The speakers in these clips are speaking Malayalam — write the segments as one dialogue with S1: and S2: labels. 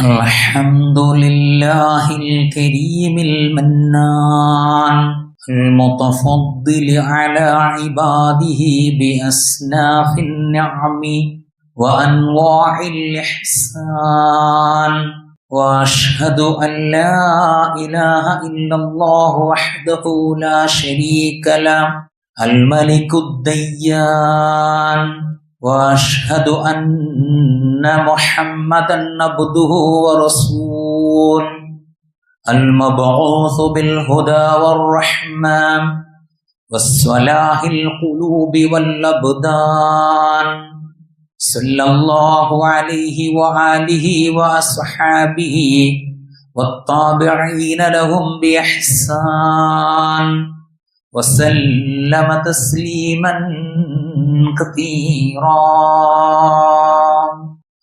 S1: الحمد لله الكريم المنان المتفضل على عباده بأسناف النعم وأنواع الإحسان وأشهد أن لا إله إلا الله وحده لا شريك له الملك الديان واشهد ان محمدا عبده ورسول المبعوث بالهدى والرحمه والصلاح القلوب والابدان. صلى الله عليه واله واصحابه والطابعين لهم باحسان. وسلم تسليما كثيرا.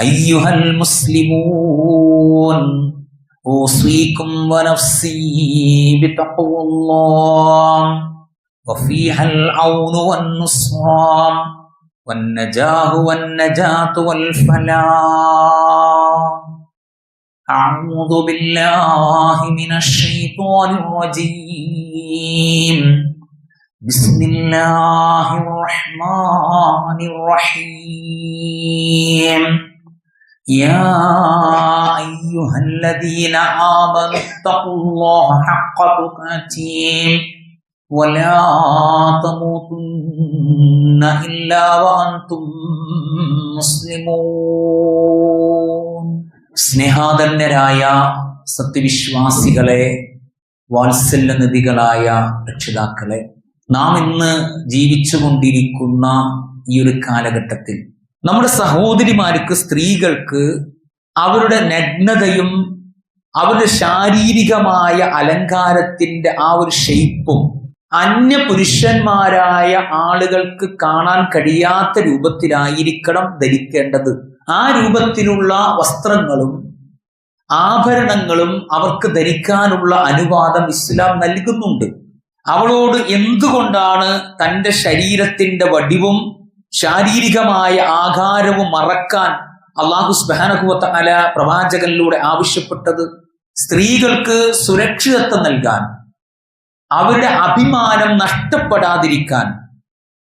S1: أيها المسلمون أوصيكم ونفسي بتقوى الله وفيها العون والنصران والنجاة والنجاة والفلاح. أعوذ بالله من الشيطان الرجيم. بسم الله الرحمن الرحيم. يا أيها الذين آمنوا اتقوا الله حق تقاته ولا تموتن إلا وأنتم مسلمون സ്നേഹാധന്യരായ സത്യവിശ്വാസികളെ വാത്സല്യനിധികളായ രക്ഷിതാക്കളെ നാം ഇന്ന് ജീവിച്ചുകൊണ്ടിരിക്കുന്ന ഈ ഒരു കാലഘട്ടത്തിൽ നമ്മുടെ സഹോദരിമാർക്ക് സ്ത്രീകൾക്ക് അവരുടെ നഗ്നതയും അവരുടെ ശാരീരികമായ അലങ്കാരത്തിന്റെ ആ ഒരു ഷെയ്പ്പും അന്യ പുരുഷന്മാരായ ആളുകൾക്ക് കാണാൻ കഴിയാത്ത രൂപത്തിലായിരിക്കണം ധരിക്കേണ്ടത്. ആ രൂപത്തിലുള്ള വസ്ത്രങ്ങളും ആഭരണങ്ങളും അവർക്ക് ധരിക്കാനുള്ള അനുവാദം ഇസ്ലാം നൽകുന്നുണ്ട്. അവളോട് എന്തുകൊണ്ടാണ് തന്റെ ശരീരത്തിന്റെ വടിവും ശാരീരികമായ ആകാരവും മറക്കാൻ അള്ളാഹു സ്ബഹാനഹുവത്ത അല പ്രവാചകനിലൂടെ ആവശ്യപ്പെട്ടത് സ്ത്രീകൾക്ക് സുരക്ഷിതത്വം നൽകാൻ അവരുടെ അഭിമാനം നഷ്ടപ്പെടാതിരിക്കാൻ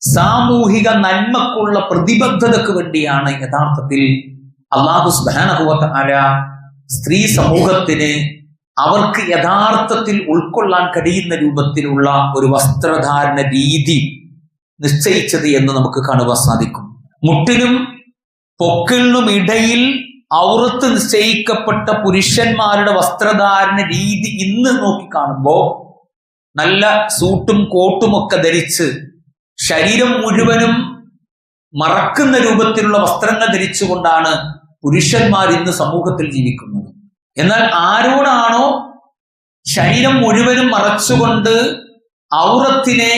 S1: സാമൂഹിക നന്മക്കുള്ള പ്രതിബദ്ധതക്ക് വേണ്ടിയാണ് യഥാർത്ഥത്തിൽ അള്ളാഹു സ്ബാനഹുവത്ത അല സ്ത്രീ സമൂഹത്തിന് അവർക്ക് യഥാർത്ഥത്തിൽ ഉൾക്കൊള്ളാൻ കഴിയുന്ന രൂപത്തിലുള്ള ഒരു വസ്ത്രധാരണ രീതി നിശ്ചയിച്ചത് എന്ന് നമുക്ക് കാണുവാൻ സാധിക്കും. മുട്ടിനും പൊക്കിളിനും ഇടയിൽ ഔറത്ത് നിശ്ചയിക്കപ്പെട്ട പുരുഷന്മാരുടെ വസ്ത്രധാരണ രീതി ഇന്ന് നോക്കി കാണുമ്പോൾ നല്ല സൂട്ടും കോട്ടും ഒക്കെ ധരിച്ച് ശരീരം മുഴുവനും മറക്കുന്ന രൂപത്തിലുള്ള വസ്ത്രങ്ങൾ ധരിച്ചുകൊണ്ടാണ് പുരുഷന്മാർ ഇന്ന് സമൂഹത്തിൽ ജീവിക്കുന്നത്. എന്നാൽ ആരോടാണോ ശരീരം മുഴുവനും മറച്ചുകൊണ്ട് ഔറത്തിനെ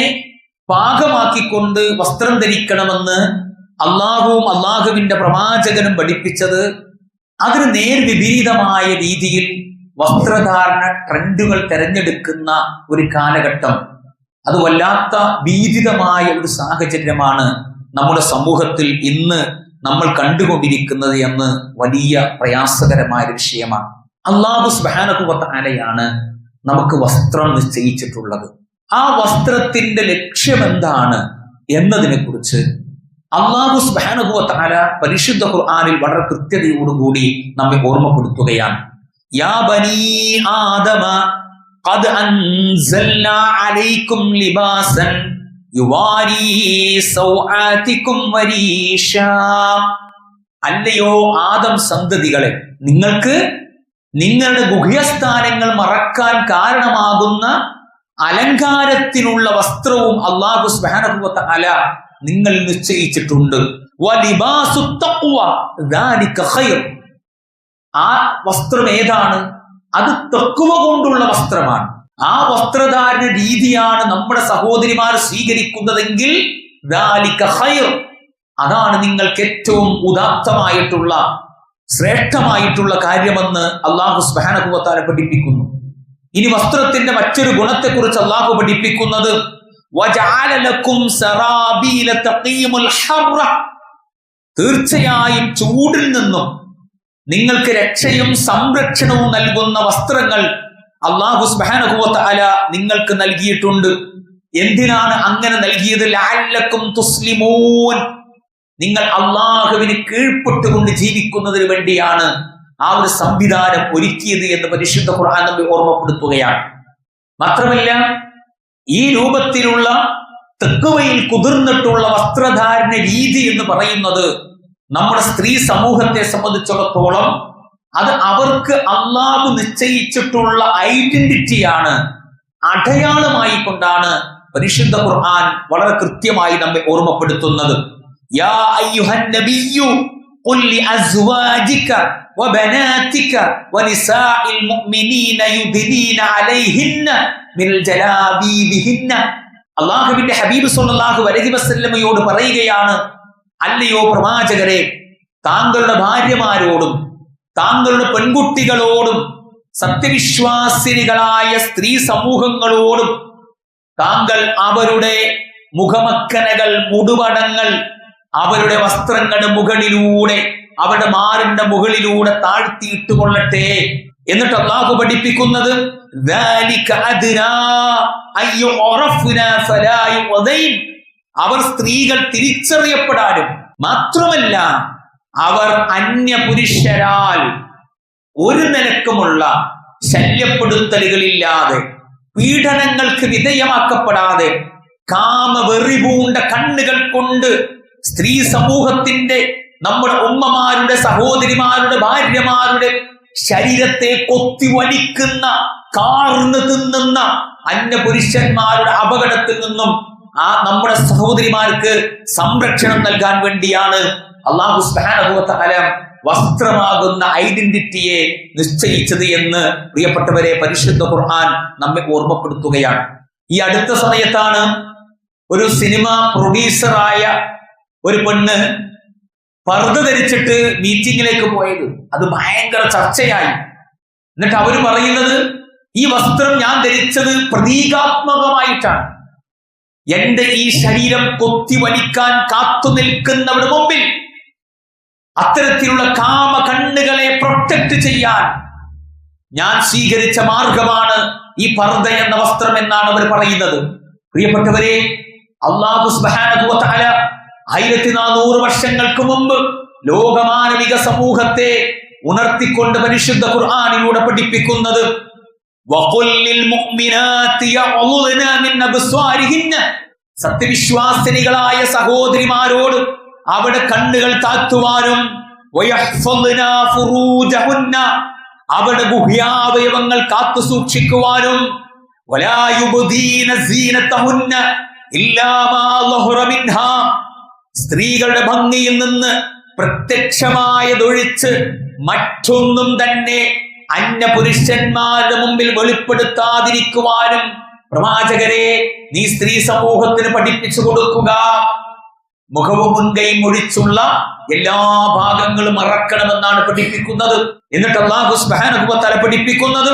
S1: പാകമാക്കിക്കൊണ്ട് വസ്ത്രം ധരിക്കണമെന്ന് അള്ളാഹുവും അള്ളാഹുവിന്റെ പ്രവാചകനും പഠിപ്പിച്ചത് അതിന് നേർവിപരീതമായ രീതിയിൽ വസ്ത്രധാരണ ട്രെൻഡുകൾ തെരഞ്ഞെടുക്കുന്ന ഒരു കാലഘട്ടം. അത് വല്ലാത്ത ഭീതിതമായ ഒരു സാഹചര്യമാണ് നമ്മുടെ സമൂഹത്തിൽ ഇന്ന് നമ്മൾ കണ്ടുകൊണ്ടിരിക്കുന്നത് എന്ന് വലിയ പ്രയാസകരമായ ഒരു വിഷയമാണ്. അള്ളാഹു സ്ബാനകുവത്ത ആലയാണ് നമുക്ക് വസ്ത്രം നിശ്ചയിച്ചിട്ടുള്ളത്. ആ വസ്ത്രത്തിന്റെ ലക്ഷ്യം എന്താണ് എന്നതിനെ കുറിച്ച് അള്ളാഹു സ്ബാനകുവത്ത ആല പരിശുദ്ധ ഖുർആാനിൽ വളരെ കൃത്യതയോടുകൂടി നമ്മെ ഓർമ്മപ്പെടുത്തുകയാണ് യാ ബനീ ആദമ قد أنزلنا عليكم لباسا يواري سوآتكم وريشا അല്ലയോ ആദം സന്തതികളെ നിങ്ങൾക്ക് നിങ്ങളുടെ ഗുഹ്യസ്ഥാനങ്ങൾ മറക്കാൻ കാരണമാകുന്ന അലങ്കാരത്തിനുള്ള വസ്ത്രവും അള്ളാഹു സ്ബാനഭൂത്ത അല നിങ്ങൾ നിശ്ചയിച്ചിട്ടുണ്ട്. ആ വസ്ത്രം ഏതാണ്? അത് തെക്കുവ കൊണ്ടുള്ള വസ്ത്രമാണ്. ആ വസ്ത്രധാരണ രീതിയാണ് നമ്മുടെ സഹോദരിമാർ സ്വീകരിക്കുന്നതെങ്കിൽ അതാണ് നിങ്ങൾക്ക് ഏറ്റവും ഉദാത്തമായിട്ടുള്ള ശ്രേഷ്ഠമായിട്ടുള്ള കാര്യമെന്ന് അള്ളാഹു സ്ബാനഭൂവത്താലെ പഠിപ്പിക്കുന്നു. ഇനി വസ്ത്രത്തിന്റെ മറ്റൊരു ഗുണത്തെക്കുറിച്ച് അള്ളാഹു പഠിപ്പിക്കുന്നത് തീർച്ചയായും ചൂടിൽ നിന്നും നിങ്ങൾക്ക് രക്ഷയും സംരക്ഷണവും നൽകുന്ന വസ്ത്രങ്ങൾ അള്ളാഹു സ്ബാനുഭവത്ത അല നിങ്ങൾക്ക് നൽകിയിട്ടുണ്ട്. എന്തിനാണ് അങ്ങനെ നൽകിയത്? ലാലക്കും തുസ്ലിമൂൻ. നിങ്ങൾ അള്ളാഹുവിന് കീഴ്പ്പെട്ടുകൊണ്ട് ജീവിക്കുന്നതിന് വേണ്ടിയാണ് ആ ഒരു സംവിധാനം ഒരുക്കിയത് എന്ന് പരിശുദ്ധ ഖുർആൻ നമ്മെ ഓർമ്മപ്പെടുത്തുകയാണ്. മാത്രമല്ല ഈ രൂപത്തിലുള്ള തെക്കുവയിൽ കുതിർന്നിട്ടുള്ള വസ്ത്രധാരണ രീതി എന്ന് പറയുന്നത് നമ്മുടെ സ്ത്രീ സമൂഹത്തെ സംബന്ധിച്ചിടത്തോളം അത് അവർക്ക് അള്ളാഹു നിശ്ചയിച്ചിട്ടുള്ള ഐഡന്റിറ്റിയാണ് അടയാളമായി കൊണ്ടാണ് പരിശുദ്ധ ഖുർആൻ വളരെ കൃത്യമായി നമ്മെ ഓർമ്മപ്പെടുത്തുന്നത്. യാ ഖുൽ لأزواجك وبناتك വനിസാഇൽ മുഅ്മിനീന يدنين അലൈഹിന്ന من ജലാബീബിഹിന്ന അള്ളാഹുവിന്റെ ഹബീബ് സല്ലല്ലാഹു അലൈഹി വസല്ലമയോട് പറയുകയാണ് അല്ലയോ പ്രവാചകരെ താങ്കളുടെ ഭാര്യമാരോടും താങ്കളുടെ പെൺകുട്ടികളോടും സത്യവിശ്വാസിനികളായ സ്ത്രീ സമൂഹങ്ങളോടും താങ്കൾ അവരുടെ മുഖമക്കനകൾ മുടുപടങ്ങൾ അവരുടെ വസ്ത്രങ്ങളുടെ മുകളിലൂടെ അവരുടെ മാറിന്റെ മുകളിലൂടെ താഴ്ത്തിയിട്ട് കൊള്ളട്ടെ. എന്നിട്ട് അള്ളാഹു പഠിപ്പിക്കുന്നത് അവർ സ്ത്രീകൾ തിരിച്ചറിയപ്പെടാനും മാത്രമല്ല അവർ അന്യ പുരുഷരാൽ ഒരു നിലക്കുമുള്ള ശല്യപ്പെടുത്തലുകളില്ലാതെ പീഡനങ്ങൾക്ക് വിധേയമാക്കപ്പെടാതെ കാമവെറിപൂണ്ട കണ്ണുകൾ കൊണ്ട് സ്ത്രീ സമൂഹത്തിന്റെ നമ്മുടെ ഉമ്മമാരുടെ സഹോദരിമാരുടെ ഭാര്യമാരുടെ ശരീരത്തെ കൊത്തി വലിക്കുന്ന കാർന്ന് തിന്നുന്ന അന്യപുരുഷന്മാരുടെ അപകടത്തിൽ നിന്നും ആ നമ്മുടെ സഹോദരിമാർക്ക് സംരക്ഷണം നൽകാൻ വേണ്ടിയാണ് അള്ളാഹു സ്ബാനുഭവത്തല വസ്ത്രമാകുന്ന ഐഡന്റിറ്റിയെ നിശ്ചയിച്ചത് എന്ന് പ്രിയപ്പെട്ടവരെ പരിശുദ്ധ ഖുർആൻ നമ്മെ ഓർമ്മപ്പെടുത്തുകയാണ്. ഈ അടുത്ത സമയത്താണ് ഒരു സിനിമ പ്രൊഡ്യൂസറായ ഒരു പെണ്ണ് പർദ്ദ ധരിച്ചിട്ട് മീറ്റിംഗിലേക്ക് പോയത്. അത് ഭയങ്കര ചർച്ചയായി. എന്നിട്ട് അവർ പറയുന്നത് ഈ വസ്ത്രം ഞാൻ ധരിച്ചത് പ്രതീകാത്മകമായിട്ടാണ്. എന്റെ ഈ ശരീരം കൊത്തി വലിക്കാൻ കാത്തു നിൽക്കുന്നവരുടെ മുമ്പിൽ അത്തരത്തിലുള്ള കാമ കണ്ണുകളെ പ്രൊട്ടക്ട് ചെയ്യാൻ ഞാൻ സ്വീകരിച്ച മാർഗമാണ് ഈ പർദ്ദ എന്ന വസ്ത്രം എന്നാണ് അവർ പറയുന്നത്. പ്രിയപ്പെട്ടവരെ അള്ളാഹു സുബാന ആയിരത്തി നാനൂറ് വർഷങ്ങൾക്ക് മുമ്പ് ലോകമാനവിക സമൂഹത്തെ ഉണർത്തിക്കൊണ്ട് പരിശുദ്ധ ഖുർആാനിലൂടെ പഠിപ്പിക്കുന്നത് സത്യവിശ്വാസിനികളായ സഹോദരിമാരോട് അവിടെ കണ്ണുകൾ താത്തുവാനും അവിടെ ഗുഹ്യാവയവങ്ങൾ കാത്തു സൂക്ഷിക്കുവാനും സ്ത്രീകളുടെ ഭംഗിയിൽ നിന്ന് പ്രത്യക്ഷമായതൊഴിച്ച് മറ്റൊന്നും തന്നെ അന്യ പുരുഷന്മാരുടെ മുമ്പിൽ വെളിപ്പെടുത്താതിരിക്കുവാനും പ്രവാചകരെ നീ സ്ത്രീ സമൂഹത്തിന് പഠിപ്പിച്ചു കൊടുക്കുക. മുഖവും മുൻകൈയും ഒഴിച്ചുള്ള എല്ലാ ഭാഗങ്ങളും മറക്കണമെന്നാണ് പഠിപ്പിക്കുന്നത്. എന്നിട്ട് അള്ളാഹു തആല പഠിപ്പിക്കുന്നത്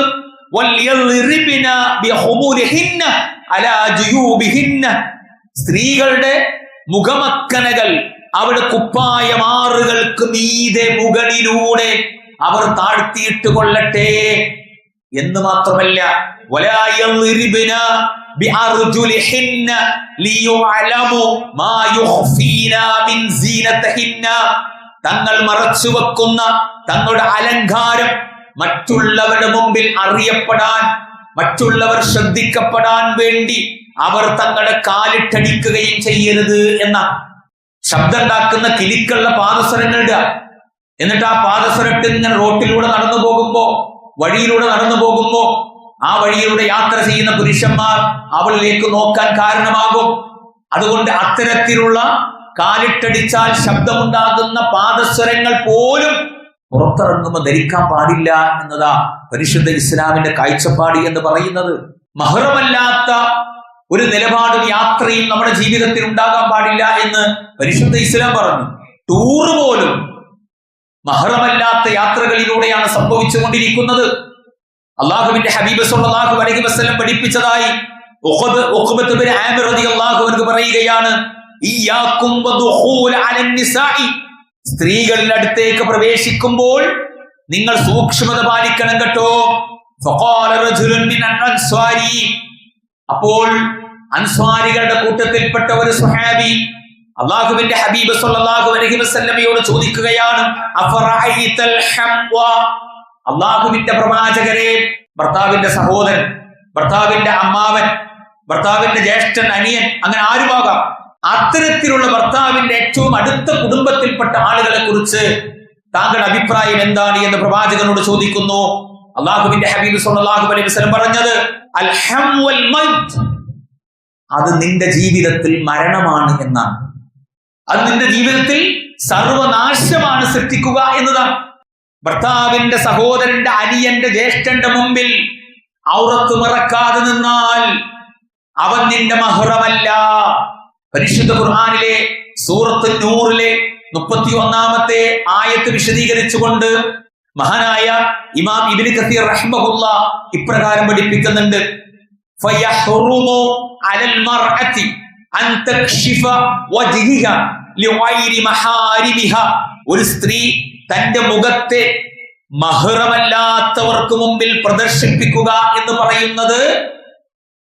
S1: സ്ത്രീകളുടെ മുഖമക്കനകൾ അവിടെ കുപ്പായമാറുകൾക്ക് മീതെ മുകളിലൂടെ അവർ താഴ്ത്തിയിട്ട് കൊള്ളട്ടെ. എന്ന് മാത്രമല്ല തങ്ങൾ മറച്ചു വെക്കുന്ന തങ്ങളുടെ അലങ്കാരം മറ്റുള്ളവരുടെ മുമ്പിൽ അറിയപ്പെടാൻ മറ്റുള്ളവർ ശ്രദ്ധിക്കപ്പെടാൻ വേണ്ടി അവർ തങ്ങളുടെ കാലിട്ടടിക്കുകയും ചെയ്യരുത് എന്ന ശബ്ദമുണ്ടാക്കുന്ന കിലിക്കുള്ള പാദസരങ്ങൾ എന്നിട്ട് ആ പാദസരട്ട് ഇങ്ങനെ റോട്ടിലൂടെ നടന്നു പോകുമ്പോ വഴിയിലൂടെ നടന്നു പോകുമ്പോ ആ വഴിയിലൂടെ യാത്ര ചെയ്യുന്ന പുരുഷന്മാർ അവളിലേക്ക് നോക്കാൻ കാരണമാകും. അതുകൊണ്ട് അത്തരത്തിലുള്ള കാലിട്ടടിച്ചാൽ ശബ്ദമുണ്ടാകുന്ന പാദസ്വരങ്ങൾ പോലും പുറത്തിറങ്ങുമ്പോൾ ധരിക്കാൻ പാടില്ല എന്നതാ പരിശുദ്ധ ഇസ്ലാമിന്റെ കാഴ്ചപ്പാട് എന്ന് പറയുന്നത്. മഹറമല്ലാത്ത ഒരു നിലപാടും യാത്രയും നമ്മുടെ ജീവിതത്തിൽ ഉണ്ടാകാൻ പാടില്ല എന്ന് പരിശുദ്ധ ഇസ്ലാം പറഞ്ഞു. ടൂറ് പോലും മഹറമല്ലാത്ത യാത്രകളിലൂടെയാണ് സംഭവിച്ചുകൊണ്ടിരിക്കുന്നത്. അള്ളാഹുവിന്റെ ഹബീബ് സല്ലല്ലാഹു അലൈഹി വസല്ലം പഠിപ്പിച്ചതായി പറയുകയാണ് സ്ത്രീകളിൽ അടുത്തേക്ക് പ്രവേശിക്കുമ്പോൾ നിങ്ങൾ സൂക്ഷ്മത പാലിക്കണം കേട്ടോ. അപ്പോൾ അൻസ്വാരികളുടെ കൂട്ടത്തിൽപ്പെട്ട ഒരു സുഹാബി അള്ളാഹുവിന്റെ ഹബീബ് സല്ലല്ലാഹു അലൈഹി വസല്ലമയോട് ചോദിക്കുകയാണ് അഫറഅയ്തൽ ഹംവ? അള്ളാഹുവിന്റെ പ്രവാചകരെ ഭർത്താവിന്റെ സഹോദരൻ ഭർത്താവിന്റെ അമ്മാവൻ ഭർത്താവിന്റെ ജ്യേഷ്ഠൻ അനിയൻ അങ്ങനെ ആരുമാകാം? അത്തരത്തിലുള്ള ഭർത്താവിന്റെ ഏറ്റവും അടുത്ത കുടുംബത്തിൽപ്പെട്ട ആളുകളെ കുറിച്ച് താങ്കളുടെ അഭിപ്രായം എന്താണ് എന്ന് പ്രവാചകനോട് ചോദിക്കുന്നു. അള്ളാഹുവിന്റെ ഹബീബ് സല്ലല്ലാഹു അലൈഹി വസല്ലം പറഞ്ഞത് അൽ ഹംവൽ മൗത്ത്. അത് നിന്റെ ജീവിതത്തിൽ മരണമാണ് എന്നാണ്. അത് നിന്റെ ജീവിതത്തിൽ സർവനാശമാണ് സൃഷ്ടിക്കുക എന്നതാണ്. ഭർത്താവിന്റെ സഹോദരന്റെ അനിയന്റെ ജ്യേഷ്ഠന്റെ മുമ്പിൽ ഔറത്ത് മറക്കാതെ നിന്നാൽ അവൻ നിന്റെ മഹുറമല്ല. പരിശുദ്ധ ഖുർആാനിലെ സൂറത്ത് നൂറിലെ മുപ്പത്തി ഒന്നാമത്തെ ആയത്ത് വിശദീകരിച്ചുകൊണ്ട് മഹാനായ ഇമാം ഇബിൻ കസീർ റഹ്മഹുല്ല ഇപ്രകാരം പഠിപ്പിക്കുന്നുണ്ട്. ഫയഹ്റുമു المرأة أن അൻ തക്ഷിഫ لغير محارمها ഒരു സ്ത്രീ തന്റെ മുഖത്തെ മഹറമല്ലാത്തവർക്ക് മുമ്പിൽ പ്രദർശിപ്പിക്കുക എന്ന് പറയുന്നത്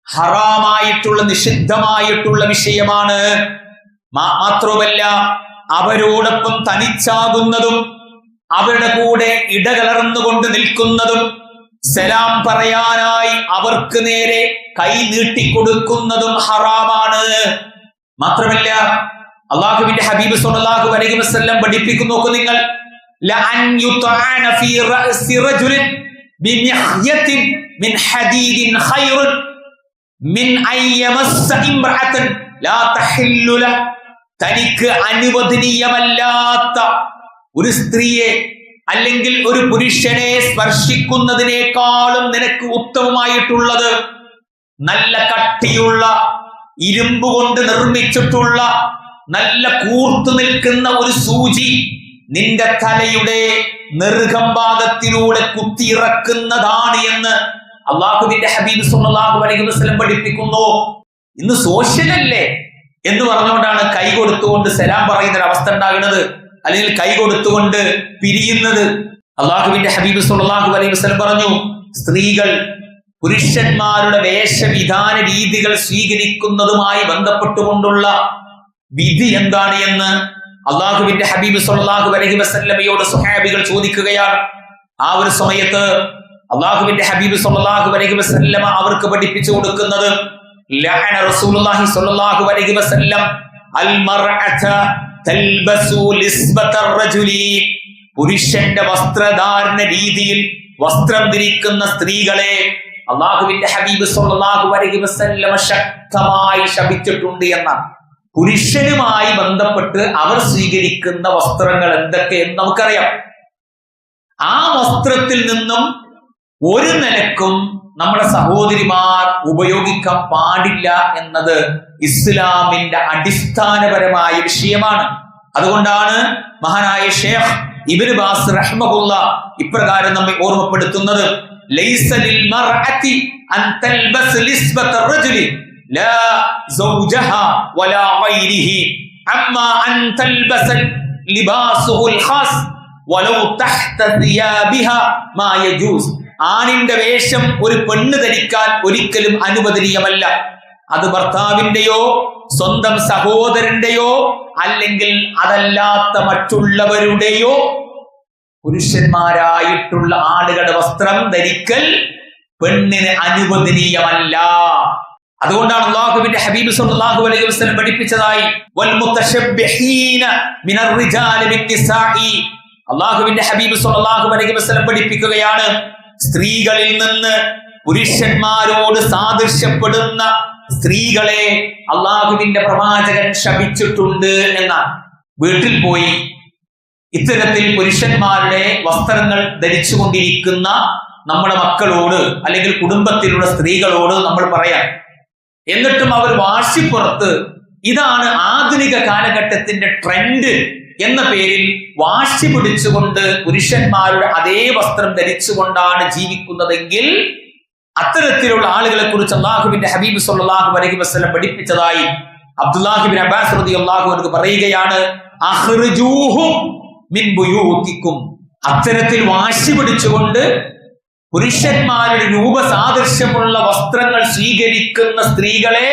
S1: ഹറാമായിട്ടുള്ള നിഷിദ്ധമായിട്ടുള്ള വിഷയമാണ്. മാത്രവുമല്ല അവരോടൊപ്പം തനിച്ചാകുന്നതും അവരുടെ കൂടെ ഇടകലർന്നുകൊണ്ട് നിൽക്കുന്നതും സലാം പറയാനായി അവർക്ക് നേരെ കൈ നീട്ടിക്കൊടുക്കുന്നതും ഹറാമാണ്. മാത്രമല്ല അള്ളാഹുവിന്റെ ഹബീബ് സല്ലല്ലാഹു അലൈഹി വസല്ലം പഠിപ്പിക്കുന്നു നോക്കൂ നിങ്ങൾ. ലഅൻ യുതഅന മിൻ ഹദീദിൻ മിൻ ലാ തഹില്ലു തനിക്ക് അനുവദനീയമല്ലാത്ത ഒരു സ്ത്രീയെ അല്ലെങ്കിൽ ഒരു പുരുഷനെ സ്പർശിക്കുന്നതിനേക്കാളും നിനക്ക് ഉത്തമമായിട്ടുള്ളത് നല്ല കട്ടിയുള്ള ഇരുമ്പ് കൊണ്ട് നിർമ്മിച്ചിട്ടുള്ള നല്ല കൂർത്തു നിൽക്കുന്ന ഒരു സൂചി നിന്റെ തലയുടെ നിർഗംപാദത്തിലൂടെ ഭാഗത്തിലൂടെ കുത്തിയിറക്കുന്നതാണ് എന്ന് അള്ളാഹുവിന്റെ ഹബീബ് സുല്ലാഹു അലൈഹി വസല്ലം പഠിപ്പിക്കുന്നു. ഇന്ന് സോഷ്യൽ അല്ലേ എന്ന് പറഞ്ഞുകൊണ്ടാണ് കൈ കൊടുത്തുകൊണ്ട് സലാം പറയുന്ന ഒരു അവസ്ഥ ഉണ്ടാകുന്നത്. അല്ലെങ്കിൽ കൈ കൊടുത്തുകൊണ്ട് പിരിയുന്നത്. അള്ളാഹുവിന്റെ ഹബീബ് സുല്ലാഹു അലൈഹി വസ്ലം പറഞ്ഞു സ്ത്രീകൾ പുരുഷന്മാരുടെ വേഷവിധാന രീതികൾ സ്വീകരിക്കുന്നതുമായി ബന്ധപ്പെട്ടുകൊണ്ടുള്ള വിധി എന്താണ് എന്ന് അള്ളാഹുവിന്റെ ഹബീബ് സുല്ലാഹു അലഹി വസല്ലമയോട് സുഹാബികൾ ചോദിക്കുകയാണ്. ആ ഒരു സമയത്ത് അള്ളാഹുവിന്റെ ഹബീബ് സുല്ലാഹു അലഹി വസല്ലമ അവർക്ക് പഠിപ്പിച്ചു കൊടുക്കുന്നത് പുരുഷന്റെ വസ്ത്രധാരണ രീതിയിൽ വസ്ത്രം ധരിക്കുന്ന സ്ത്രീകളെ അള്ളാഹുവിന്റെ ഹബീബ് അലൈഹി വസല്ലമ ശക്തമായി ശപിച്ചിട്ടുണ്ട് എന്നാണ്. പുരുഷനുമായി ബന്ധപ്പെട്ട് അവർ സ്വീകരിക്കുന്ന വസ്ത്രങ്ങൾ എന്തൊക്കെയെന്ന് നമുക്കറിയാം. ആ വസ്ത്രത്തിൽ നിന്നും ഒരു നിലക്കും നമ്മുടെ സഹോദരിമാർ ഉപയോഗിക്കാൻ പാടില്ല എന്നത് ഇസ്ലാമിന്റെ അടിസ്ഥാനപരമായ വിഷയമാണ്. അതുകൊണ്ടാണ് മഹാനായ ഷേഖ് ഇബിന് ബാസ് റഹ്മുള്ള ഇപ്രകാരം നമ്മെ ഓർമ്മപ്പെടുത്തുന്നത്. ലിബാസുഹുൽ ഖാസ് വലൗ تحت ثيابها മാ യജൂസ്. ആണിന്റെ വേഷം ഒരു പെണ്ണ് ധരിക്കാൻ ഒരിക്കലും അനുവദനീയമല്ല. അത് ഭർത്താവിന്റെയോ സ്വന്തം സഹോദരന്റെയോ അല്ലെങ്കിൽ അതല്ലാത്ത മറ്റുള്ളവരുടെയോ. പുരുഷന്മാരായിട്ടുള്ള ആളുകളുടെ വസ്ത്രം ധരിക്കൽ പെണ്ണിന് അനുവദനീയമല്ല. അതുകൊണ്ടാണ് അള്ളാഹുവിന്റെ ഹബീബ് സല്ലല്ലാഹു അലൈഹി വസല്ലം പഠിപ്പിച്ചതായി വൽ മിനർ റിജാലി അള്ളാഹുവിന്റെ ഹബീബ് സല്ലല്ലാഹു അലൈഹി വസല്ലം പഠിപ്പിക്കുകയാണ് സ്ത്രീകളിൽ നിന്ന് പുരുഷന്മാരോട് സാദൃശ്യപ്പെടുന്ന സ്ത്രീകളെ അള്ളാഹുവിന്റെ പ്രവാചകൻ ശപിച്ചിട്ടുണ്ട് എന്നാണ്. വീട്ടിൽ പോയി ഇത്തരത്തിൽ പുരുഷന്മാരുടെ വസ്ത്രങ്ങൾ ധരിച്ചുകൊണ്ടിരിക്കുന്ന നമ്മുടെ മക്കളോട് അല്ലെങ്കിൽ കുടുംബത്തിലുള്ള സ്ത്രീകളോട് നമ്മൾ പറയാം. എന്നിട്ടും അവർ വാശിപ്പുറത്ത് ഇതാണ് ആധുനിക കാലഘട്ടത്തിന്റെ ട്രെൻഡ് എന്ന പേരിൽ വാശി പിടിച്ചുകൊണ്ട് പുരുഷന്മാരുടെ അതേ വസ്ത്രം ധരിച്ചുകൊണ്ടാണ് ജീവിക്കുന്നതെങ്കിൽ അത്തരത്തിലുള്ള ആളുകളെ കുറിച്ച് അള്ളാഹുബിന്റെ ഹബീബ് സല്ലാഹു അലഹി വസ്ലം പഠിപ്പിച്ചതായി അബ്ദുല്ലാഹിബിൻ അബ്ബാസ് അള്ളാഹു അവർക്ക് പറയുകയാണ് അത്തരത്തിൽ വാശി പിടിച്ചുകൊണ്ട് പുരുഷന്മാരുടെ രൂപസാദൃശ്യമുള്ള വസ്ത്രങ്ങൾ സ്വീകരിക്കുന്ന സ്ത്രീകളെ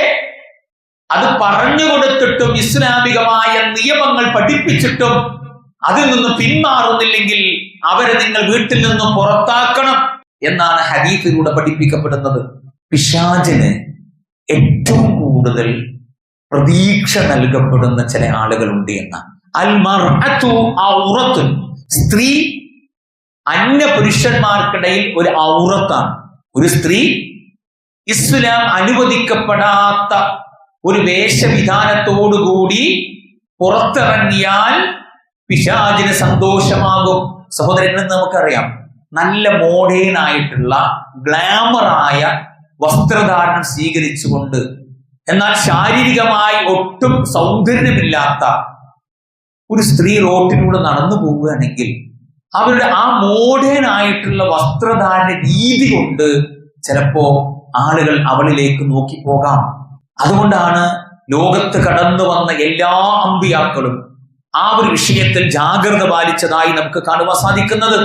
S1: അത് പറഞ്ഞു കൊടുത്തിട്ടും ഇസ്ലാമികമായ നിയമങ്ങൾ പഠിപ്പിച്ചിട്ടും അതിൽ നിന്ന് പിന്മാറുന്നില്ലെങ്കിൽ അവരെ നിങ്ങൾ വീട്ടിൽ നിന്നും പുറത്താക്കണം എന്നാണ് ഹദീഫിലൂടെ പഠിപ്പിക്കപ്പെടുന്നത്. പിശാചിന് ഏറ്റവും കൂടുതൽ പ്രതീക്ഷ നൽകപ്പെടുന്ന ചില ആളുകളുണ്ട് എന്ന. ഔറത്തുൻ സ്ത്രീ അന്യ പുരുഷന്മാർക്കിടയിൽ ഒരു ഔറത്താണ്. ഒരു സ്ത്രീ ഇസ്ലാം അനുവദിക്കപ്പെടാത്ത ഒരു വേഷവിധാനത്തോടുകൂടി പുറത്തിറങ്ങിയാൽ പിശാചിന് സന്തോഷമാകും. സഹോദരങ്ങൾ നമുക്കറിയാം. നല്ല മോഡേൺ ആയിട്ടുള്ള ഗ്ലാമറായ വസ്ത്രധാരണം സ്വീകരിച്ചുകൊണ്ട് എന്നാൽ ശാരീരികമായി ഒട്ടും സൗന്ദര്യമില്ലാത്ത ഒരു സ്ത്രീ റോട്ടിലൂടെ നടന്നു പോവുകയാണെങ്കിൽ അവരുടെ ആ മോഡേൺ ആയിട്ടുള്ള വസ്ത്രധാരണ രീതി കൊണ്ട് ചിലപ്പോ ആളുകൾ അവളിലേക്ക് നോക്കി പോകാം. അതുകൊണ്ടാണ് ലോകത്ത് കടന്നു വന്ന എല്ലാ അമ്പിയാക്കളും ആ ഒരു വിഷയത്തിൽ ജാഗ്രത പാലിച്ചതായി നമുക്ക് കാണുവാൻ സാധിക്കുന്നത്.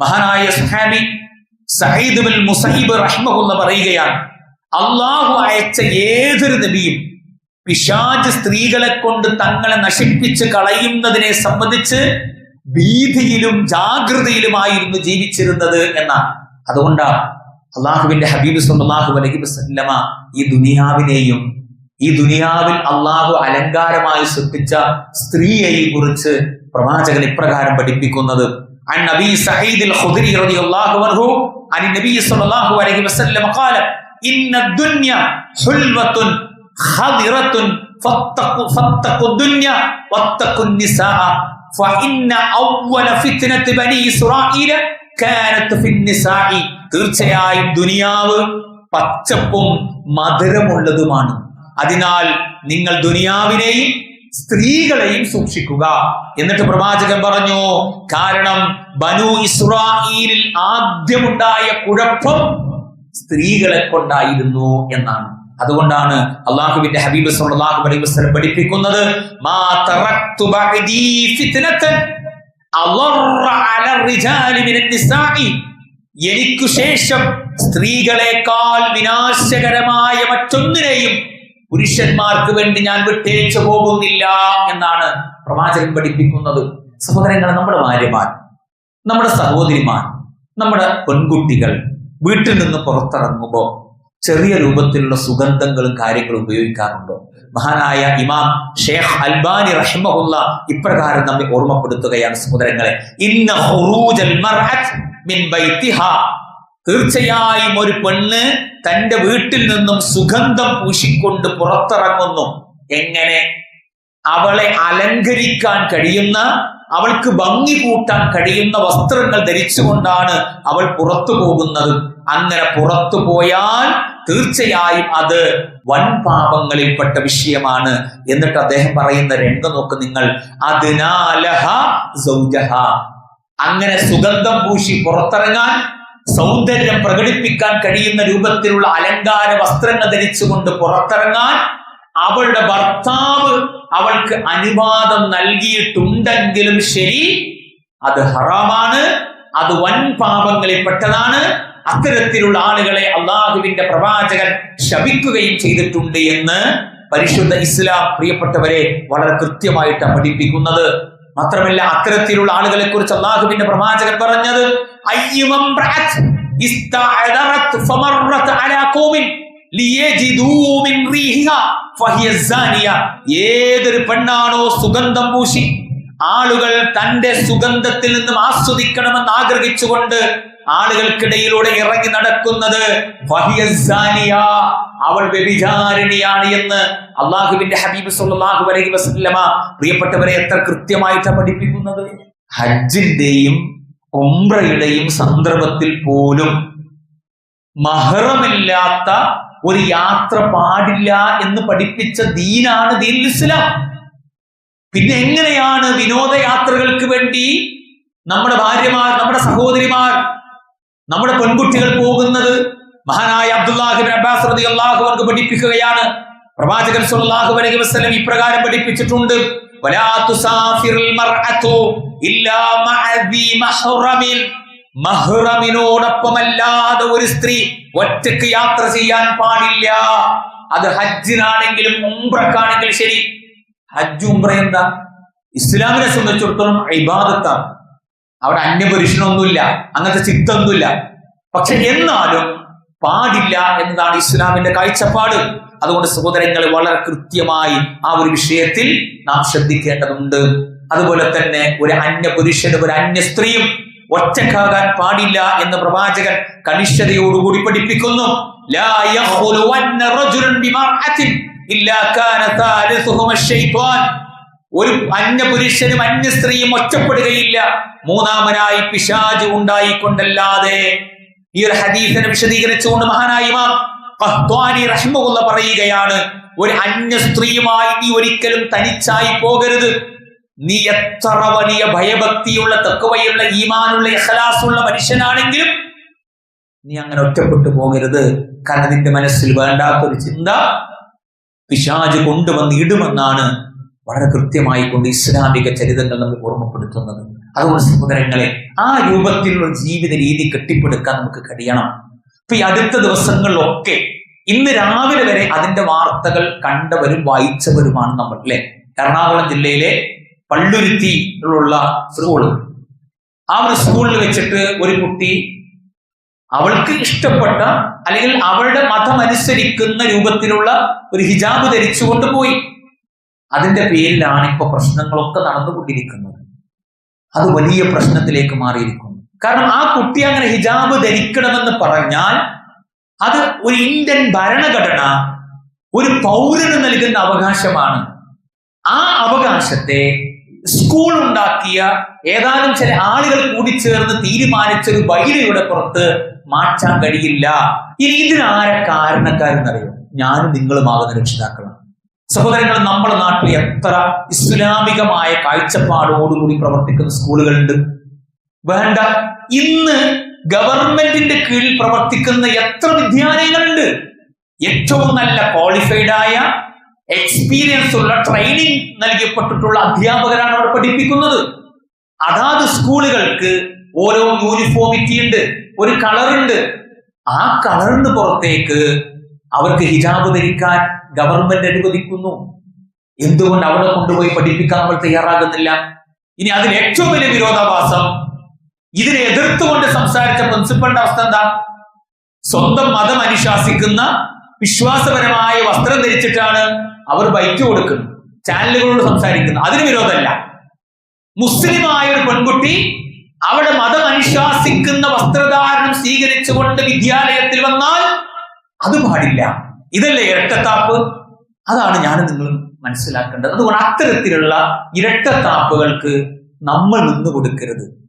S1: മഹാനായ സുഹാബി സഹീദ് ബിൻ മുസൈബ് റഹ്മഹുല്ല പറയുകയാണ് അള്ളാഹു അയച്ച ഏതൊരു നബിയും പിശാജ് സ്ത്രീകളെ കൊണ്ട് തങ്ങളെ നശിപ്പിച്ച് കളയുന്നതിനെ സംബന്ധിച്ച് ഭീതിയിലും ജാഗ്രതയിലുമായിരുന്നു ജീവിച്ചിരുന്നത് എന്നാണ്. അതുകൊണ്ടാണ് അള്ളാഹുവിന്റെ ഹബീബ് സല്ലാഹു അലൈഹി വസല്ലമ ഈ ദുനിയാവിനെയും ഈ ദുനിയാവിൽ അള്ളാഹു അലങ്കാരമായി സൃഷ്ടിച്ച സ്ത്രീയെ കുറിച്ച് പ്രവാചകൻ ഇപ്രകാരം പഠിപ്പിക്കുന്നത് عن نبي سعيد الخدري رضي الله عنه عن النبي صلى الله عليه وسلم قال إن الدنيا حلوة خضرة فاتقوا فاتقوا الدنيا واتقوا النساء فإن أول فتنة بني إسرائيل كانت في النساء തീർച്ചയായും ദുനിയാവ് പച്ചപ്പും മധുരമുള്ളതുമാണ്. അതിനാൽ നിങ്ങൾ ദുനിയാവിനെയും സ്ത്രീകളെയും സൂക്ഷിക്കുക. എന്നിട്ട് പ്രവാചകൻ പറഞ്ഞു കാരണം ബനു ഇസ്രായേലിൽ ആദ്യമുണ്ടായ കുഴപ്പം സ്ത്രീകളെ കൊണ്ടായിരുന്നു എന്നാണ്. അതുകൊണ്ടാണ് അള്ളാഹുവിന്റെ ഹബീബ് അലൈഹി പഠിപ്പിക്കുന്നത് മാ എനിക്കു ശേഷം സ്ത്രീകളെക്കാൾ വിനാശകരമായ മറ്റൊന്നിനെയും പുരുഷന്മാർക്ക് വേണ്ടി ഞാൻ വിട്ടേച്ചു പോകുന്നില്ല എന്നാണ് പ്രവാചകൻ പഠിപ്പിക്കുന്നത്. സഹോദരങ്ങൾ നമ്മുടെ ഭാര്യമാർ നമ്മുടെ സഹോദരിമാർ നമ്മുടെ പെൺകുട്ടികൾ വീട്ടിൽ നിന്ന് പുറത്തിറങ്ങുമ്പോൾ ചെറിയ രൂപത്തിലുള്ള സുഗന്ധങ്ങളും കാര്യങ്ങളും ഉപയോഗിക്കാറുണ്ടോ? മഹാനായ ഇമാം ഷേഖ് അൽബാനി റഹിമഹുല്ല ഇപ്രകാരം നമ്മെ ഓർമ്മപ്പെടുത്തുകയാണ് സഹോദരങ്ങളെ. ഇന്ന മിൻ തീർച്ചയായും ഒരു പെണ്ണ് തന്റെ വീട്ടിൽ നിന്നും സുഗന്ധം പൂശിക്കൊണ്ട് പുറത്തിറങ്ങുന്നു. എങ്ങനെ? അവളെ അലങ്കരിക്കാൻ കഴിയുന്ന അവൾക്ക് ഭംഗി കൂട്ടാൻ കഴിയുന്ന വസ്ത്രങ്ങൾ ധരിച്ചുകൊണ്ടാണ് അവൾ പുറത്തു പോകുന്നത്. അങ്ങനെ പുറത്തു പോയാൽ തീർച്ചയായും അത് വൻ പാപങ്ങളിൽപ്പെട്ട വിഷയമാണ് എന്നിട്ട് അദ്ദേഹം പറയുന്ന രംഗം നോക്ക് നിങ്ങൾ. അതിനാലഹ അങ്ങനെ സുഗന്ധം പൂശി പുറത്തിറങ്ങാൻ സൗന്ദര്യം പ്രകടിപ്പിക്കാൻ കഴിയുന്ന രൂപത്തിലുള്ള അലങ്കാര വസ്ത്രങ്ങൾ ധരിച്ചുകൊണ്ട് പുറത്തിറങ്ങാൻ അവളുടെ ഭർത്താവ് അവൾക്ക് അനുവാദം നൽകിയിട്ടുണ്ടെങ്കിലും ശരി അത് ഹറാമാണ് അത് വൻ പാപങ്ങളിൽ പെട്ടതാണ് അത്തരത്തിലുള്ള ആളുകളെ അള്ളാഹുവിന്റെ പ്രവാചകൻ ശപിക്കുകയും ചെയ്തിട്ടുണ്ട് എന്ന് പരിശുദ്ധ ഇസ്ലാം പ്രിയപ്പെട്ടവരെ വളരെ കൃത്യമായിട്ടാണ് പഠിപ്പിക്കുന്നത്. മാത്രമല്ല അത്തരത്തിലുള്ള ആളുകളെ കുറിച്ച് അള്ളാഹുവിന്റെ പ്രവാചകൻ പറഞ്ഞത് ഏതൊരു പെണ്ണാണോ സുഗന്ധം പൂശി ആളുകൾ തന്റെ സുഗന്ധത്തിൽ നിന്നും ആസ്വദിക്കണമെന്ന് ആഗ്രഹിച്ചുകൊണ്ട് ആളുകൾക്കിടയിലൂടെ ഇറങ്ങി നടക്കുന്നത് അവൾ വ്യഭിചാരിണിയാണ് എന്ന് അള്ളാഹുവിന്റെ ഹബീബ് സല്ലല്ലാഹു അലൈഹി വസല്ലമ പ്രിയപ്പെട്ടവരെ എത്ര കൃത്യമായിട്ടാണ് പഠിപ്പിക്കുന്നത്? ഹജ്ജിന്റെയും ഒമ്രയുടെയും സന്ദർഭത്തിൽ പോലും മഹറമില്ലാത്ത ഒരു യാത്ര പാടില്ല എന്ന് പഠിപ്പിച്ച ദീനാണ് ദീൻ ഇസ്ലാം. പിന്നെ എങ്ങനെയാണ് വിനോദയാത്രകൾക്ക് വേണ്ടി നമ്മുടെ ഭാര്യമാർ നമ്മുടെ സഹോദരിമാർ നമ്മുടെ പെൺകുട്ടികൾ പോകുന്നത് മഹാനായ അബ്ദുല്ലാഹിബിൻ അബ്ബാസ് റതി അള്ളാഹു അവർക്ക് പഠിപ്പിക്കുകയാണ്. പ്രവാചകൻ സുല്ലാഹു അലൈഹി വസ്ലം ഇപ്രകാരം പഠിപ്പിച്ചിട്ടുണ്ട്. മഹ്റമിനോടൊപ്പമല്ലാതെ ഒരു സ്ത്രീ ഒറ്റയ്ക്ക് യാത്ര ചെയ്യാൻ പാടില്ല. അത് ഹജ്ജിനാണെങ്കിലും ഉംറക്കാണെങ്കിലും ശരി. ഹജ്ജ് ഉംറ എന്താ? ഇസ്ലാമിനെ സംബന്ധിച്ചിടത്തോളം ഇബാദത്താണ്. അവിടെ അന്യപുരുഷനൊന്നുമില്ല അങ്ങനത്തെ ചിത്തൊന്നുമില്ല പക്ഷെ എന്നാലും പാടില്ല എന്നതാണ് ഇസ്ലാമിന്റെ കാഴ്ചപ്പാട്. അതുകൊണ്ട് സഹോദരങ്ങൾ വളരെ കൃത്യമായി ആ ഒരു വിഷയത്തിൽ നാം ശ്രദ്ധിക്കേണ്ടതുണ്ട്. അതുപോലെ തന്നെ ഒരു അന്യ പുരുഷനും ഒരു അന്യ സ്ത്രീയും ഒറ്റക്കാകാൻ പാടില്ല എന്ന് പ്രവാചകൻ കണിഷ്ഠതയോടുകൂടി പഠിപ്പിക്കുന്നു. ശൈത്വാൻ ഒരു അന്യ പുരുഷനും അന്യ സ്ത്രീയും ഒറ്റപ്പെടുകയില്ല. മൂന്നാമനായി പിശാജ് ഉണ്ടായിക്കൊണ്ടല്ലാതെ ഈ ഒരു ഹദീസിനെ വിശദീകരിച്ചുകൊണ്ട് മഹാനായി റഹ്മഹുള്ള പറയുകയാണ് ഒരു അന്യ സ്ത്രീയുമായി നീ ഒരിക്കലും തനിച്ചായി പോകരുത്. നീ എത്ര വലിയ ഭയഭക്തിയുള്ള തെക്കുവയുള്ള ഈമാനുള്ള ഇഖ്ലാസുള്ള മനുഷ്യനാണെങ്കിലും നീ അങ്ങനെ ഒറ്റപ്പെട്ടു പോകരുത്. കാരണം നിന്റെ മനസ്സിൽ വേണ്ടാത്തൊരു ചിന്ത പിശാജ് കൊണ്ടുവന്ന് ഇടുമെന്നാണ് വളരെ കൃത്യമായി കൊണ്ട് ഇസ്ലാമിക ചരിതങ്ങൾ നമ്മൾ ഓർമ്മപ്പെടുത്തുന്നത്. അതുകൊണ്ട് സഹോദരങ്ങളെ ആ രൂപത്തിലുള്ള ജീവിത രീതി കെട്ടിപ്പടുക്കാൻ നമുക്ക് കഴിയണം. ഇപ്പൊ ഈ അടുത്ത ദിവസങ്ങളിലൊക്കെ ഇന്ന് രാവിലെ വരെ അതിന്റെ വാർത്തകൾ കണ്ടവരും വായിച്ചവരുമാണ് നമ്മൾ അല്ലെ? എറണാകുളം ജില്ലയിലെ പള്ളുരുത്തിയിലുള്ള സ്കൂൾ. ആ ഒരു സ്കൂളിൽ വെച്ചിട്ട് ഒരു കുട്ടി അവൾക്ക് ഇഷ്ടപ്പെട്ട അല്ലെങ്കിൽ അവളുടെ മതം അനുസരിക്കുന്ന രൂപത്തിലുള്ള ഒരു ഹിജാബ് ധരിച്ചുകൊണ്ട് പോയി. അതിന്റെ പേരിലാണ് ഇപ്പോൾ പ്രശ്നങ്ങളൊക്കെ നടന്നുകൊണ്ടിരിക്കുന്നത്. അത് വലിയ പ്രശ്നത്തിലേക്ക് മാറിയിരിക്കുന്നു. കാരണം ആ കുട്ടി അങ്ങനെ ഹിജാബ് ധരിക്കണമെന്ന് പറഞ്ഞാൽ അത് ഒരു ഇന്ത്യൻ ഭരണഘടന ഒരു പൗരന് നൽകുന്ന അവകാശമാണ്. ആ അവകാശത്തെ സ്കൂൾ ഉണ്ടാക്കിയ ഏതാനും ചില ആളുകൾ കൂടിച്ചേർന്ന് തീരുമാനിച്ച ഒരു വൈരയുടെ പുറത്ത് മാറ്റാൻ കഴിയില്ല. ഇനി ഇതിനാരെ കാരണക്കാരെന്നറിയോ? ഞാനും നിങ്ങളുമാകുന്ന രക്ഷിതാക്കളാണ്. സഹോദരങ്ങൾ നമ്മുടെ നാട്ടിൽ എത്ര ഇസ്ലാമികമായ കാഴ്ചപ്പാടോടുകൂടി പ്രവർത്തിക്കുന്ന സ്കൂളുകളുണ്ട്? വേണ്ട. ഇന്ന് ഗവൺമെന്റിന്റെ കീഴിൽ പ്രവർത്തിക്കുന്ന എത്ര വിദ്യാലയങ്ങളുണ്ട്? ഏറ്റവും നല്ല ക്വാളിഫൈഡ് ആയ എക്സ്പീരിയൻസ് ഉള്ള ട്രെയിനിങ് നൽകപ്പെട്ടിട്ടുള്ള അധ്യാപകരാണ് അവർ പഠിപ്പിക്കുന്നത്. അതാത് സ്കൂളുകൾക്ക് ഓരോ യൂണിഫോമിറ്റി ഉണ്ട് ഒരു കളറുണ്ട് ആ കളറിന് പുറത്തേക്ക് അവർക്ക് ഹിജാബ് ധരിക്കാൻ ഗവൺമെന്റ് അനുവദിക്കുന്നു. എന്തുകൊണ്ട് അവിടെ കൊണ്ടുപോയി പഠിപ്പിക്കാൻ നമ്മൾ തയ്യാറാകുന്നില്ല? ഇനി അതിൽ ഏറ്റവും വലിയ വിരോധാഭാസം ഇതിനെ എതിർത്തുകൊണ്ട് സംസാരിച്ച പ്രിൻസിപ്പളിന്റെ അവസ്ഥ എന്താ? സ്വന്തം മതം അനുശാസിക്കുന്ന വിശ്വാസപരമായ വസ്ത്രം ധരിച്ചിട്ടാണ് അവർ ബൈക്ക് കൊടുക്കുന്നത് ചാനലുകളോട് സംസാരിക്കുന്നത്. അതിന് വിരോധമല്ല. മുസ്ലിമായ ഒരു പെൺകുട്ടി അവിടെ മതം അനുശാസിക്കുന്ന വസ്ത്രധാരണം സ്വീകരിച്ചുകൊണ്ട് വിദ്യാലയത്തിൽ വന്നാൽ അത് പാടില്ല. ഇതല്ലേ ഇരട്ടത്താപ്പ്? അതാണ് ഞാൻ നിങ്ങൾ മനസ്സിലാക്കേണ്ടത്. അതുകൊണ്ട് അത്തരത്തിലുള്ള ഇരട്ടത്താപ്പുകൾക്ക് നമ്മൾ നിന്ന് കൊടുക്കരുത്.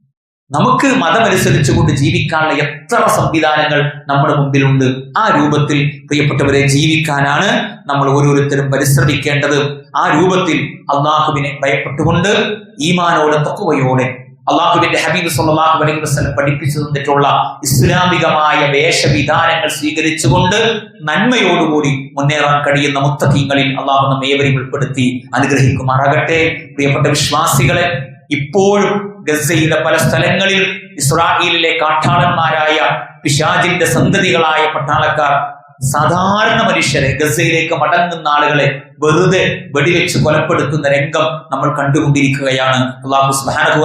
S1: നമുക്ക് മതമനുസരിച്ച് കൊണ്ട് ജീവിക്കാനുള്ള എത്ര സംവിധാനങ്ങൾ നമ്മുടെ മുമ്പിലുണ്ട് ആ രൂപത്തിൽ പ്രിയപ്പെട്ടവരെ ജീവിക്കാനാണ് നമ്മൾ ഓരോരുത്തരും പരിശ്രമിക്കേണ്ടത്. ആ രൂപത്തിൽ അള്ളാഹുവിനെ ഭയപ്പെട്ടുകൊണ്ട് ഈമാനോടെ തൊക്കുവയോടെ അള്ളാഹുവിന്റെ ഹബീബ് സല്ലല്ലാഹു അലൈഹി വസ്ലം പഠിപ്പിച്ചു തന്നിട്ടുള്ള ഇസ്ലാമികമായ വേഷവിധാനങ്ങൾ സ്വീകരിച്ചുകൊണ്ട് നന്മയോടുകൂടി മുന്നേറാൻ കഴിയുന്ന മുത്തഖീങ്ങളിൽ അള്ളാഹു നമ്മെ ഉൾപ്പെടുത്തി അനുഗ്രഹിക്കുമാറാകട്ടെ. പ്രിയപ്പെട്ട വിശ്വാസികളെ ഇപ്പോഴും ഗസയുടെ പല സ്ഥലങ്ങളിൽ ഇസ്രായേലിലെ കാട്ടാളന്മാരായ പിശാജിന്റെ സന്തതികളായ പട്ടാളക്കാർ സാധാരണ മനുഷ്യരെ ഗസയിലേക്ക് മടങ്ങുന്ന ആളുകളെ വെറുതെ വെടിവെച്ച് കൊലപ്പെടുത്തുന്ന രംഗം നമ്മൾ കണ്ടുകൊണ്ടിരിക്കുകയാണ്. അള്ളാഹു സുബ്ഹാനഹു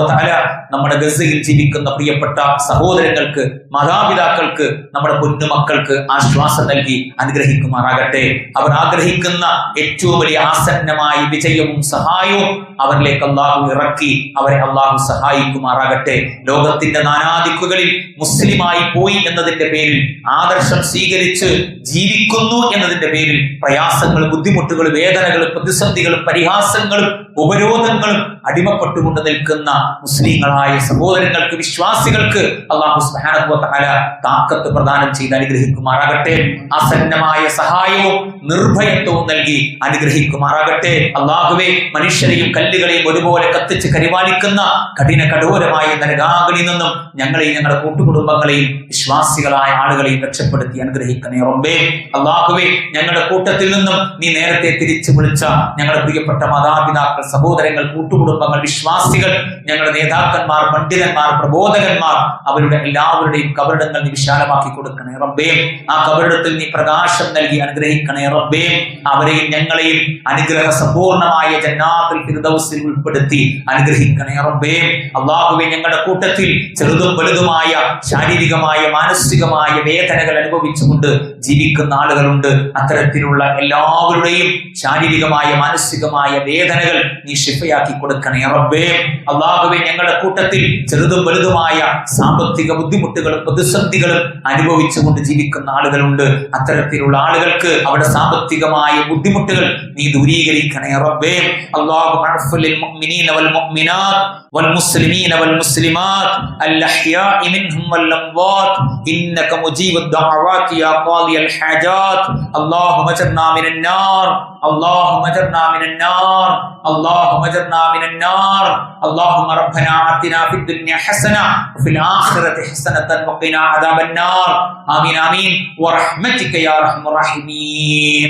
S1: നമ്മുടെ ഗസയിൽ ജീവിക്കുന്ന പ്രിയപ്പെട്ട സഹോദരങ്ങൾക്ക് മാതാപിതാക്കൾക്ക് നമ്മുടെ പൊന്നുമക്കൾക്ക് ആശ്വാസം നൽകി അനുഗ്രഹിക്കുമാറാകട്ടെ. അവർ ആഗ്രഹിക്കുന്ന ഏറ്റവും വലിയ ആസന്നമായ വിജയവും സഹായവും അവരിലേക്ക് അള്ളാഹു ഇറക്കി അവരെ അള്ളാഹു സഹായിക്കുമാറാകട്ടെ. ലോകത്തിന്റെ നാനാദിക്കുകളിൽ മുസ്ലിമായി പോയി എന്നതിന്റെ പേരിൽ ആദർശം സ്വീകരിച്ച് ജീവിക്കുന്നു എന്നതിന്റെ പേരിൽ പ്രയാസങ്ങൾ ബുദ്ധിമുട്ടുകൾ വേദനകളും പ്രതിസന്ധികളും പരിഹാസങ്ങളും ഉപരോധങ്ങളും അടിമപ്പെട്ടുകൊണ്ട് നിൽക്കുന്ന മുസ്ലിങ്ങളായ സഹോദരങ്ങൾക്ക് വിശ്വാസികൾക്ക് അള്ളാഹു സ്മഹാനുഭവത്താല താക്കത്ത് പ്രദാനം ചെയ്ത് അനുഗ്രഹിക്കുമാറാകട്ടെ. ആസന്നമായ സഹായവും നിർഭയത്വവും നൽകി അനുഗ്രഹിക്കുമാറാകട്ടെ. അള്ളാഹുവെ മനുഷ്യരെയും കല്ലുകളെയും ഒരുപോലെ കത്തിച്ച് കരിവാളിക്കുന്ന കഠിന കഠോരമായ നരകാകളിൽ നിന്നും ഞങ്ങളെയും ഞങ്ങളുടെ കൂട്ടുകുടുംബങ്ങളെയും വിശ്വാസികളായ ആളുകളെയും രക്ഷപ്പെടുത്തി അനുഗ്രഹിക്കണേ റൊമ്പേ അള്ളാഹുവെ ഞങ്ങളുടെ കൂട്ടത്തിൽ നിന്നും നീ നേരത്തെ തിരിച്ചു വിളിച്ച ഞങ്ങളുടെ പ്രിയപ്പെട്ട മാതാപിതാക്കൾ സഹോദരങ്ങൾ കൂട്ടുകുടുംബങ്ങൾ വിശ്വാസികൾ ഞങ്ങളുടെ നേതാക്കന്മാർ പണ്ഡിതന്മാർ പ്രബോധകന്മാർ അവരുടെ എല്ലാവരുടെയും കബറിടങ്ങൾ നീ വിശാലമാക്കി കൊടുക്കണേ റബ്ബേ. ആ കബറിടത്തിൽ നീ പ്രകാശം നൽകി അനുഗ്രഹിക്കണേ റബ്ബേ. അവരെയും ഞങ്ങളെയും അനുഗ്രഹ സമ്പൂർണമായ ജന്നാത്തിൽ ഫിർദൗസിൽ ഉൾപ്പെടുത്തി അനുഗ്രഹിക്കണേ റബ്ബേ. അള്ളാഹുവെ ഞങ്ങളുടെ കൂട്ടത്തിൽ ചെറുതും വലുതുമായ ശാരീരികമായ മാനസികമായ വേദനകൾ അനുഭവിച്ചുകൊണ്ട് ജീവിക്കുന്ന ആളുകളുണ്ട്. അത്തരത്തിലുള്ള എല്ലാവരുടെയും ശാരീരികമായ മാനസികമായ വേദനകൾ നീ ഷിഫയാക്കി കൊടുക്കണേ റബ്ബേ. അള്ളാഹുവെ ഞങ്ങളുടെ കൂട്ടത്തിൽ ചെറുതും വലുതുമായ സാമ്പത്തിക ബുദ്ധിമുട്ടുകളും പ്രതിസന്ധികളും അനുഭവിച്ചുകൊണ്ട് ജീവിക്കുന്ന ആളുകളുണ്ട്. അത്തരത്തിലുള്ള ആളുകൾക്ക് അവിടെ സാമ്പത്തികമായ ബുദ്ധിമുട്ടുകൾ നീ ദൂരീകരിക്കണേ റബ്ബേ അള്ളാഹു മഅഫുലിൽ മുഅ്മിനീന വൽ മുഅ്മിനാത്ത് والمسلمين والمسلمات الأحياء منهم والأموات إنك مجيب الدعوات يا قاضي الحاجات اللهم اجرنا من النار اللهم اجرنا من النار اللهم اجرنا من النار اللهم ربنا آتنا في الدنيا حسنة وفي الآخرة حسنة وقنا عذاب النار آمين آمين ورحمتك يا أرحم الراحمين